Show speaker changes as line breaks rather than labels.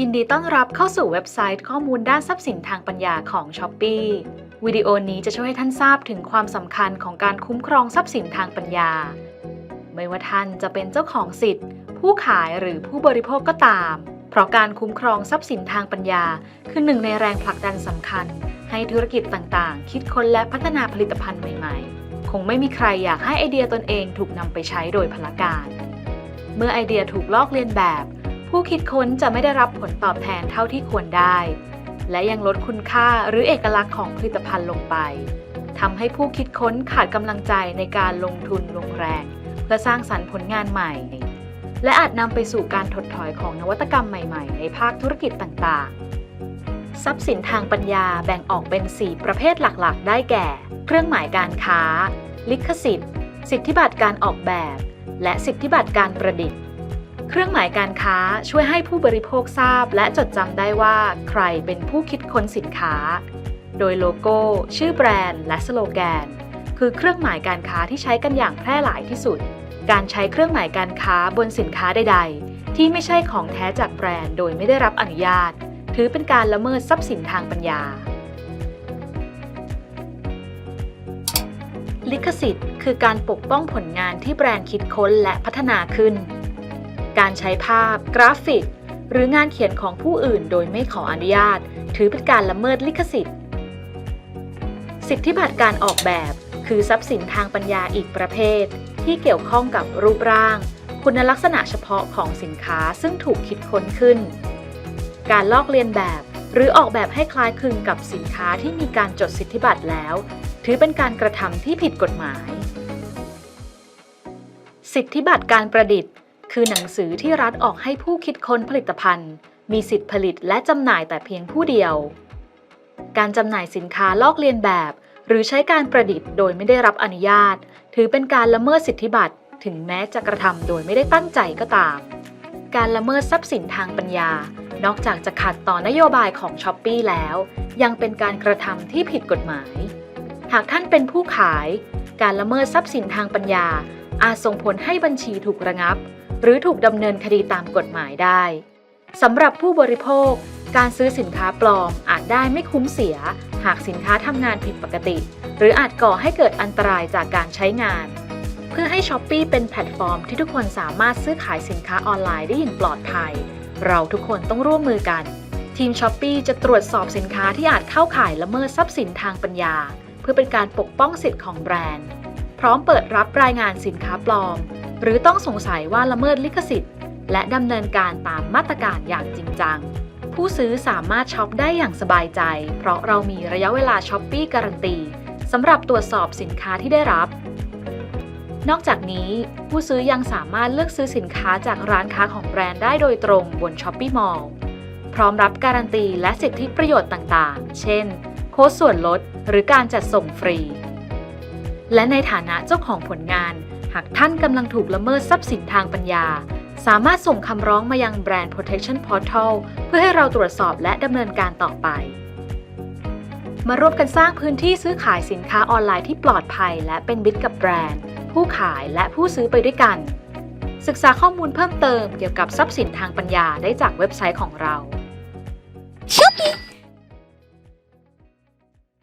ยินดีต้อนรับเข้าสู่เว็บไซต์ข้อมูลด้านทรัพย์สินทางปัญญาของ s h อ p e e วิดีโอนี้จะช่วยให้ท่านทราบถึงความสำคัญของการคุ้มครองทรัพย์สินทางปัญญา ไม่ว่าท่านจะเป็นเจ้าของสิทธิ์ ผู้ขายหรือผู้บริโภคก็ตาม เพราะการคุ้มครองทรัพย์สินทางปัญญา คือหนึ่งในแรงผลักดันสำคัญ ให้ธุรกิจต่างๆ คิดค้นและพัฒนาผลิตภัณฑ์ใหม่ๆ คงไม่มีใครอยากให้ไอเดียตนเองถูกนำไปใช้โดยพลการ เมื่อไอเดียถูกลอกเลียนแบบ ผู้คิดค้นจะไม่ได้รับผลตอบแทนเท่าที่ควรได้ และยังลดคุณค่าหรือเอกลักษณ์ของผลิตภัณฑ์ลงไปทำให้ผู้คิดค้นขาดกำลังใจในการลงทุนลงแรง เพื่อสร้างสรรค์ผลงานใหม่ และอาจนำไปสู่การถดถอยของนวัตกรรมใหม่ๆ ในภาคธุรกิจต่างๆ ทรัพย์สินทางปัญญาแบ่งออกเป็น 4 ประเภทหลักๆ ได้แก่ เครื่องหมายการค้า ลิขสิทธิ์ สิทธิบัตรการออกแบบ และสิทธิบัตรการประดิษฐ์ เครื่องหมายการค้าช่วยให้ผู้บริโภคทราบและจดจำได้ว่าใครเป็นผู้คิดค้นสินค้า โดยโลโก้ ชื่อแบรนด์ และสโลแกน คือเครื่องหมายการค้าที่ใช้กันอย่างแพร่หลายที่สุด การใช้เครื่องหมายการค้าบนสินค้าใด ๆ ที่ไม่ใช่ของแท้จากแบรนด์โดยไม่ได้รับอนุญาต ถือเป็นการละเมิดทรัพย์สินทางปัญญา ลิขสิทธิ์ คือการปกป้องผลงานที่แบรนด์คิดค้นและพัฒนาขึ้น การใช้ภาพ กราฟิก หรืองานเขียนของผู้อื่นโดยไม่ขออนุญาต ถือเป็นการละเมิดลิขสิทธิ์ สิทธิบัตรการออกแบบ คือทรัพย์สินทางปัญญาอีกประเภท ที่เกี่ยวข้องกับรูปร่าง คุณลักษณะเฉพาะของสินค้าซึ่งถูกคิดค้นขึ้น การลอกเลียนแบบ หรือออกแบบให้คล้ายคลึงกับสินค้าที่มีการจดสิทธิบัตรแล้ว ถือเป็นการกระทำที่ผิดกฎหมาย สิทธิบัตรการประดิษฐ์ คือหนังสือที่รัฐออกให้ผู้คิดค้นผลิตภัณฑ์ มีสิทธิผลิตและจำหน่ายแต่เพียงผู้เดียว การจำหน่ายสินค้าลอกเลียนแบบ หรือใช้การประดิษฐ์โดยไม่ได้รับอนุญาต ถือเป็นการละเมิดสิทธิบัตรถึงแม้จะกระทำโดยไม่ได้ตั้งใจก็ตาม การละเมิดทรัพย์สินทางปัญญา นอกจากจะขัดต่อนโยบายของช้อปปีแล้ว ยังเป็นการกระทำที่ผิดกฎหมาย หากท่านเป็นผู้ขาย การละเมิดทรัพย์สินทางปัญญาอาจส่งผลให้บัญชีถูกระงับ หรือถูกดำเนินคดีตามกฎหมายได้สำหรับผู้บริโภค การซื้อสินค้าปลอมอาจได้ไม่คุ้มเสีย หากสินค้าทำงานผิดปกติ หรืออาจก่อให้เกิดอันตรายจากการใช้งาน เพื่อให้ช้อปปีเป็นแพลตฟอร์มที่ทุกคนสามารถซื้อขายสินค้าออนไลน์ได้อย่างปลอดภัย เราทุกคนต้องร่วมมือกัน ทีมช้อปปีจะตรวจสอบสินค้าที่อาจเข้าข่ายละเมิดทรัพย์สินทางปัญญา เพื่อเป็นการปกป้องสิทธิ์ของแบรนด์ พร้อมเปิดรับรายงานสินค้าปลอม หรือต้องสงสัยว่าละเมิดลิขสิทธิ์ และดำเนินการตามมาตรการอย่างจริงจัง ผู้ซื้อสามารถช็อปได้อย่างสบายใจ เพราะเรามีระยะเวลาช้อปปี้การันตีสำหรับตรวจสอบสินค้าที่ได้รับ นอกจากนี้ ผู้ซื้อยังสามารถเลือกซื้อสินค้าจากร้านค้าของแบรนด์ได้โดยตรงบน s h อ p e e Mall พร้อมรับการันตีและสิทธิประโยชน์ต่างๆ เช่น โค้ดส่วนลด หรือการจัดส่งฟรี และในฐานะเจ้าของผลงานากท่านกำลังถูกละเมิดทรัพย์สินทางปัญญา สามารถส่งคำร้องมายัง Brand Protection Portal เพื่อให้เราตรวจสอบและดำเนินการต่อไป มาร่วมกันสร้างพื้นที่ซื้อขายสินค้าออนไลน์ที่ปลอดภัย และเป็นมิตรกับแบรนด์ ผู้ขายและผู้ซื้อไปด้วยกัน ศึกษาข้อมูลเพิ่มเติมเกี่ยวกับทรัพย์สินทางปัญญาได้จากเว็บไซต์ของเรา